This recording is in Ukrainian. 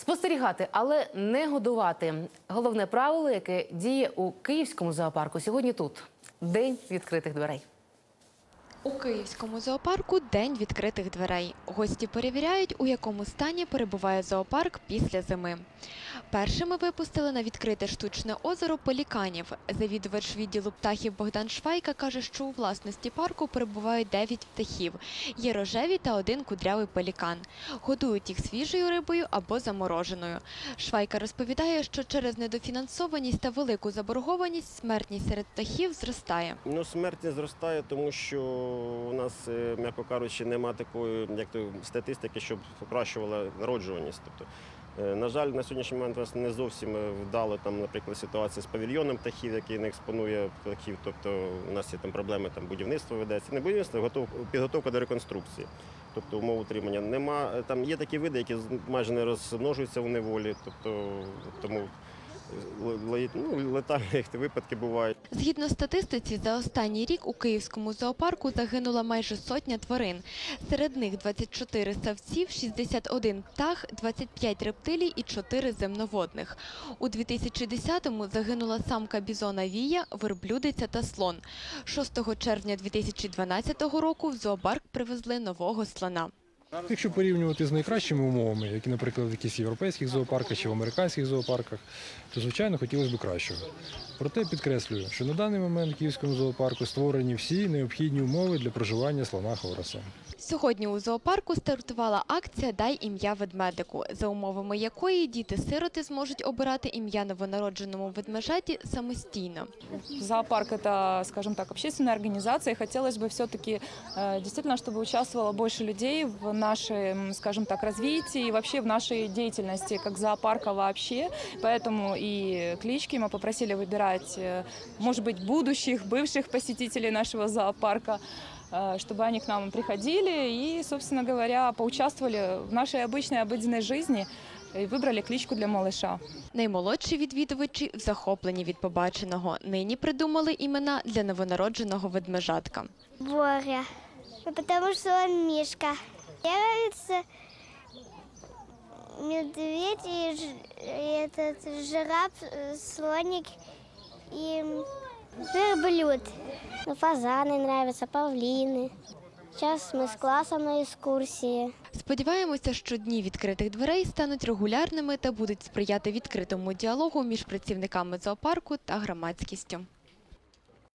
Спостерігати, але не годувати. Головне правило, яке діє у київському зоопарку сьогодні тут день відкритих дверей. У Київському зоопарку день відкритих дверей. Гості перевіряють, у якому стані перебуває зоопарк після зими. Першими випустили на відкрите штучне озеро пеліканів. Завідувач відділу птахів Богдан Швайка каже, що у власності парку перебувають 9 птахів. Є рожеві та один кудрявий пелікан. Годують їх свіжою рибою або замороженою. Швайка розповідає, що через недофінансованість та велику заборгованість смертність серед птахів зростає. Ну, смертність зростає, тому що у нас, е, м'яко кажучи, немає такої як то, статистики, щоб покращувала народжуваність. Тобто, е, на жаль, на сьогоднішній момент у нас не зовсім е, вдало там, наприклад, ситуація з павільйоном птахів, який не експонує птахів. Тобто у нас є там проблеми, там будівництво ведеться. Не будівництво, готов, підготовка до реконструкції. Тобто умов утримання нема. Там є такі види, які майже не розмножуються в неволі. Тобто тому ну, летальні випадки бувають. Згідно статистиці, за останній рік у Київському зоопарку загинула майже сотня тварин. Серед них 24 савців, 61 птах, 25 рептилій і 4 земноводних. У 2010-му загинула самка бізона Вія, верблюдиця та слон. 6 червня 2012 року в зоопарк привезли нового слона. Якщо порівнювати з найкращими умовами, які, наприклад, в якихось європейських зоопарках чи в американських зоопарках, то звичайно хотілося б кращого. Проте підкреслюю, що на даний момент в Київському зоопарку створені всі необхідні умови для проживання слона Хораса. Сьогодні у зоопарку стартувала акція Дай ім'я ведмедику, за умовами якої діти-сироти зможуть обирати ім'я новонародженому ведмежаті самостійно. Зоопарк – это, скажем так, общественная организация. и Хотелось бы все-таки действительно, чтобы участвовало больше людей в нашем, скажем так, развитии и вообще в нашей деятельности как зоопарка вообще. Поэтому и клички мы попросили выбирать, э, может быть, будущих, бывших посетителей нашего зоопарка, э, чтобы они к нам приходили и, собственно говоря, поучаствовали в нашей обычной обыденной жизни и выбрали кличку для малыша. Наймолодші відвідувачі захоплені від побаченого. Нині придумали імена для новонародженого ведмежатка. Боря, Ну, потому что он Мишка. Мне нравится медведь и, ж- и этот жираф, э, слоник и верблюд. Ну, фазаны нравятся, павлины. Сейчас мы с классом на экскурсии. Сподіваємося, що дні відкритих дверей стануть регулярними та будуть сприяти відкритому діалогу між працівниками зоопарку та громадськістю.